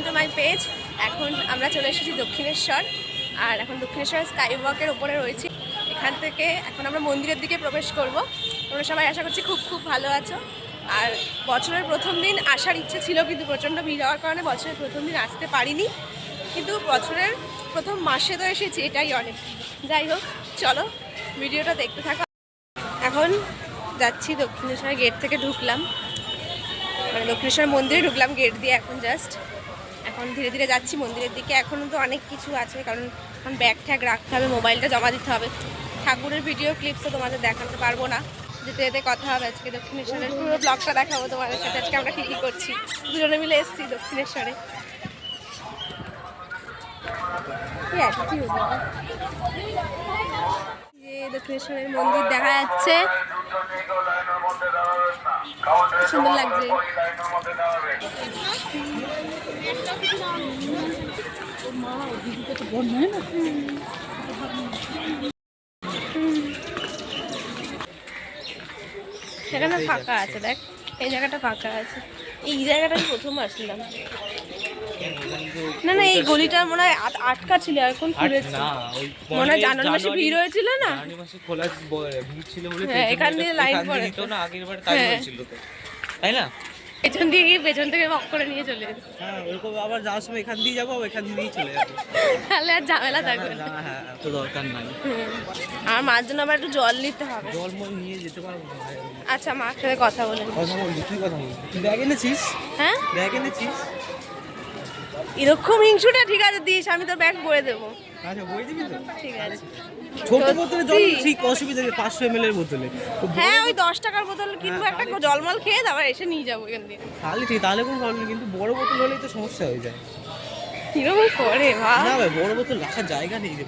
Welcome to my page এখন আমরা চলে এসেছি দক্ষিণেশ্বর। আর এখন দক্ষিণেশ্বর স্কাই ওয়াকের ওপরে রয়েছি। এখান থেকে এখন আমরা মন্দিরের দিকে প্রবেশ করব। তোমরা সবাই আশা করছি খুব খুব ভালো আছো। আর বছরের প্রথম দিন আসার ইচ্ছে ছিল কিন্তু প্রচণ্ড ভিড় হওয়ার কারণে বছরের প্রথম দিন আসতে পারিনি। কিন্তু বছরের প্রথম মাসে তো এসেছি, এটাই অনেক। যাই হোক, চলো ভিডিওটা দেখতে থাকো। এখন যাচ্ছি দক্ষিণেশ্বর গেট থেকে ঢুকলাম। মানে দক্ষিণেশ্বর মন্দিরে ঢুকলাম গেট দিয়ে এখন জাস্ট এখন ধীরে ধীরে যাচ্ছি মন্দিরের দিকে। এখনও তো অনেক কিছু আছে, কারণ এখন ব্যাগ ট্যাগ রাখতে হবে মোবাইলটা জমা দিতে হবে। ঠাকুরের ভিডিও ক্লিপস তোমাদের দেখাতে পারব না। যেতে যেতে কথা হবে আজকে দক্ষিণেশ্বরের। পুরো ব্লগটা দেখাবো তোমাদের সাথে। আজকে আমরা কী কী করছি? দুজনে মিলে এসেছি দক্ষিণেশ্বরে। দক্ষিণেশ্বরের মন্দির দেখা যাচ্ছে। সুন্দর লাগছে। সেখানে ফাঁকা আছে, দেখ। এই জায়গাটা ফাঁকা আছে। এই জায়গাটা আমি প্রথম আসলাম। না না এই গলিটা মনে হয় আট- আটকা ছিল এখন খুলেছে। না ওই মনে হয় জানুয়ারি মাসে ভিড় হয়েছিল না? মাসে খোলা ভিড় ছিল বলে হ্যাঁ, এখান দিয়ে লাইন পড়ে। তো। না আগের বার তাই হ্যাঁ। হয়েছিল তো। তাই না? পেছন দিয়ে গিয়ে পেছন থেকে বক করে নিয়ে চলে হ্যাঁ ওরকম আবার যাওয়ার সময় এখান দিয়ে যাব এখান দিয়েই চলে যাব। তাহলে আর ঝামেলা থাকবে না। হ্যাঁ হ্যাঁ এত দরকার নাই। আমার মার জন্য আবার একটু জল নিতে হবে। জল মল নিয়ে যেতে পারব আচ্ছা মার সাথে কথা বলে কথা বলছি তুই কথা ব্যাগ এনেছিস? হ্যাঁ? ব্যাগ এনেছিস? এরকম হিংসুটা ঠিক আছে দিস আমি তোর ব্যাগ ভরে দেবো। আচ্ছা বই দিবি তো? ঠিক আছে। ছোট বোতলে জল ঠিক অসুবিধা নেই পাঁচশো এম এর বোতলে। হ্যাঁ ওই দশ টাকার বোতল কিনবো হ্যাঁ, একটা তাহলে- জলমল খেয়ে তারপর এসে নিয়ে যাব এখান দিয়ে। তাহলে ঠিক তাহলে কোনো প্রবলেম কিন্তু বড় বোতল হলেই তো সমস্যা হয়ে যায়। কীরকম করে ভাব না ভাই বড় বোতল রাখার জায়গা নেই রে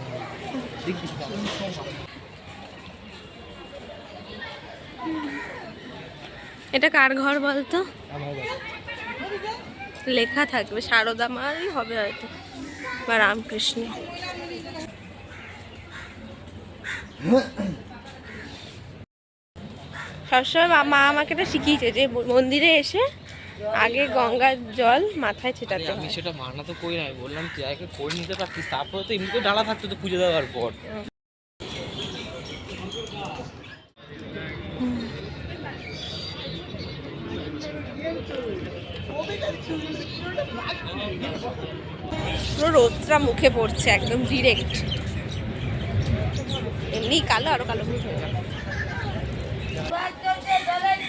এটা কার ঘর বলতো? আমার। লেখা থাকবে সারদা মাই হবে হয়তো বা রামকৃষ্ণ। সবসময় মা- আমাকে এটা শিখিয়েছে যে মন্দিরে এসে আগে গঙ্গার জল মাথায় ছেটাতে আমি সেটা মানা তো করি নাই বললাম তুই আগে করে নিতে পারতিস তারপরে তো এমনিতেও ডালা থাকতো তো পুজো দেওয়ার পর। পুরো রোদটা মুখে পড়ছে একদম ডিরেক্ট এমনি কালো আরও কালো হয়ে গেল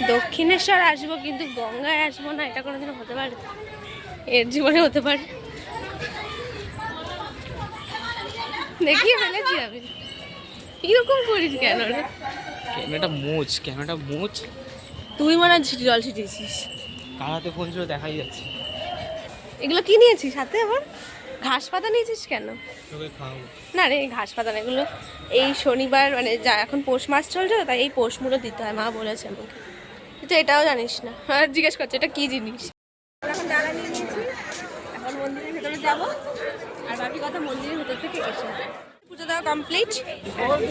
দক্ষিণেশ্বর আসব কিন্তু গঙ্গায় আসব না এটা কোনোদিনও হতে পারে। এর জীবনে হতে পারে। দেখিয়ে ফেলেছি আমি। কীরকম করিস কেন রে? ক্যামেরাটা মোচ ক্যামেরাটা মোচ তুই মনে হয় ছিটি- জল ছিটিয়েছিস। কার হাতে ফোন ছিল দেখাই যাচ্ছে। এগুলো কি নিয়েছিস সাথে আবার? ঘাস পাতা নিয়েছিস কেন? না রে ঘাস পাতা না, এগুলো এই শনিবার মানে যা এখন পৌষ মাস চলছে তাই এই পৌষমূল্য দিতে হয় মা বলেছে আমাকে। তুই তো এটাও জানিস না। আর জিজ্ঞেস করছে এটা কি জিনিস? এখন ডালা নিয়ে নিয়েছি। এখন মন্দিরের ভেতরে যাব। আর বাকি কথা মন্দিরের ভেতর থেকে এসে পুজো দেওয়া কমপ্লিট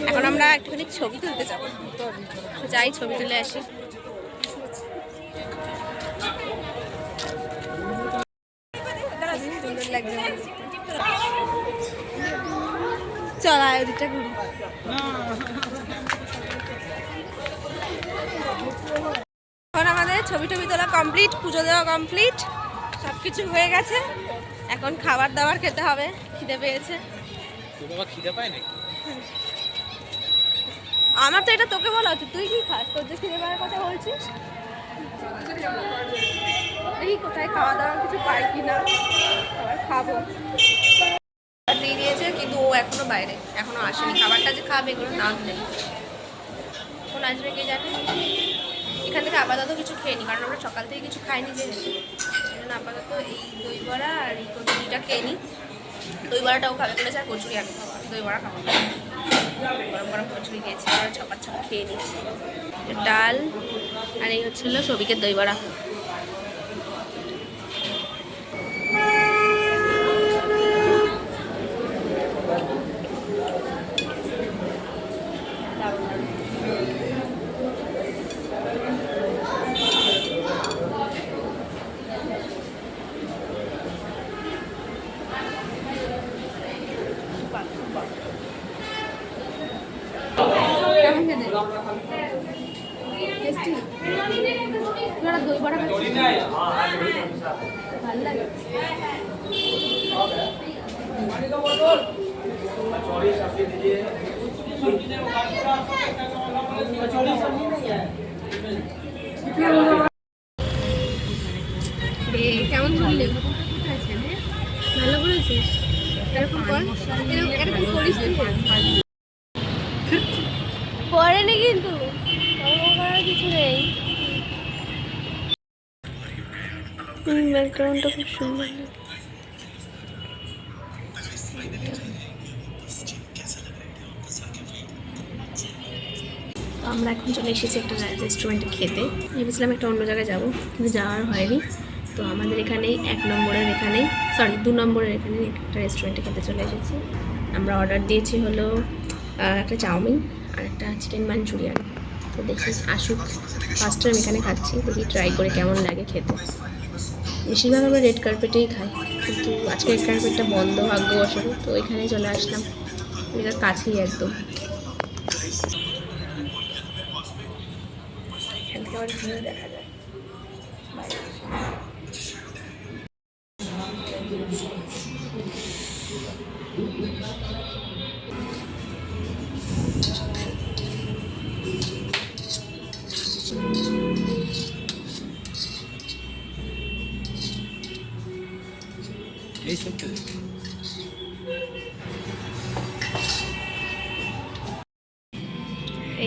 এখন আমরা একটুখানি ছবি তুলতে যাব। তো যাই ছবি তুলে আসি। সুন্দর লাগছে? চল আয় ওদিকটা ঘুরি। এখন আমাদের ছবি টবি তোলা কমপ্লিট পুজো দেওয়া কমপ্লিট সব কিছু হয়ে গেছে। এখন খাবার দাবার খেতে হবে খিদে পেয়েছে। বাবা খিদে পায় নাকি? আমার তো এটা তোকে বলা উচিত তুই কি খাস? তোর যে খিদে পাওয়ার কথা বলছিস? এই কোথায় খাওয়া দাওয়ার কিছু পাই কি না, আবার খাব। দিয়ে দিয়েছে কিন্তু ও এখনও বাইরে, এখনও আসেনি। খাবারটা যে খাবে এগুলো নাম নেই। কখন আসবে কে জানে? এখান থেকে আপাতত কিছু খেয়ে নি, কারণ আমরা সকাল থেকে কিছু খাইনি যে এই জন্য দই বড়া আর এই কচুরিটা খেয়ে নিই দই বড়াটাও খাবে বলেছে আর কচুরি আমি খাব দই বড়া খাব। গরম গরম কচুরি দিয়েছে আর ছপা ছপ খেয়ে নিই ডাল, আর এই হচ্ছে হলো সবিকের দই বড়া। কেমন খেতে টেস্টি তোরা দই বড়া ভালো লাগে। রে, কেমন করলি ভালো করেছিস এরকম কর এরকম এরকম করিস তুই পড়েনি কিন্তু ওরকম করার কিছু নেই ব্যাকগ্রাউন্ডটা খুব সুন্দর। আমরা এখন চলে এসেছি একটা রেস্টুরেন্টে খেতে। ভেবেছিলাম একটা অন্য জায়গায় যাব, কিন্তু যাওয়ার হয়নি। তো আমাদের এখানেই এক নম্বরের এখানেই সরি দু নম্বরের এখানে একটা রেস্টুরেন্টে খেতে চলে এসেছি। আমরা অর্ডার দিয়েছি হলো একটা চাউমিন আর একটা চিকেন মাঞ্চুরিয়ান তো দেখি, আসুক ফার্স্ট টাইম এখানে খাচ্ছি, দেখি ট্রাই করে কেমন লাগে খেতে। বেশিরভাগ আমরা রেড কার্পেটেই খাই। কিন্তু আজকে রেড কার্পেটটা বন্ধ, ভাগ্যবশত। তো এখানেই চলে আসলাম। এটার কাছেই একদম। দেখা যায় এই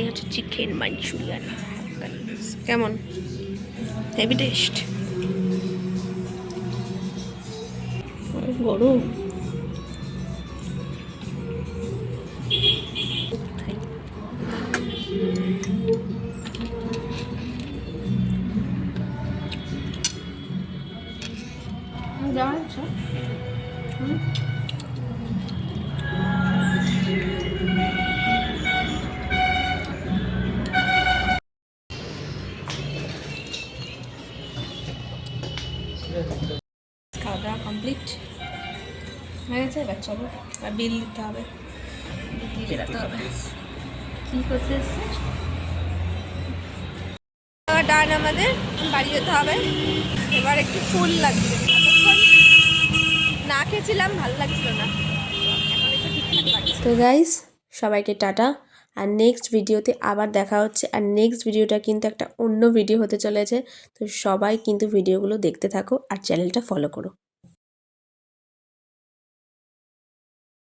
হচ্ছে চিকেন মাঞ্চুরিয়ান। কেমন? হেভি টেস্ট গরম। খাওয়া কমপ্লিট হয়ে চলো। আর বিল দিতে হবে। বেরোতে হবে। কী ডান আমাদের, বাড়ি যেতে হবে। এবার একটু ফুল এতক্ষণ না খেয়েছিলাম, ভালো লাগছিল না। তো গাইস সবাইকে টাটা। আর নেক্সট ভিডিওতে আবার দেখা হচ্ছে। আর নেক্সট ভিডিওটা কিন্তু একটা অন্য ভিডিও হতে চলেছে। তো সবাই কিন্তু ভিডিওগুলো দেখতে থাকো আর চ্যানেলটা ফলো করো।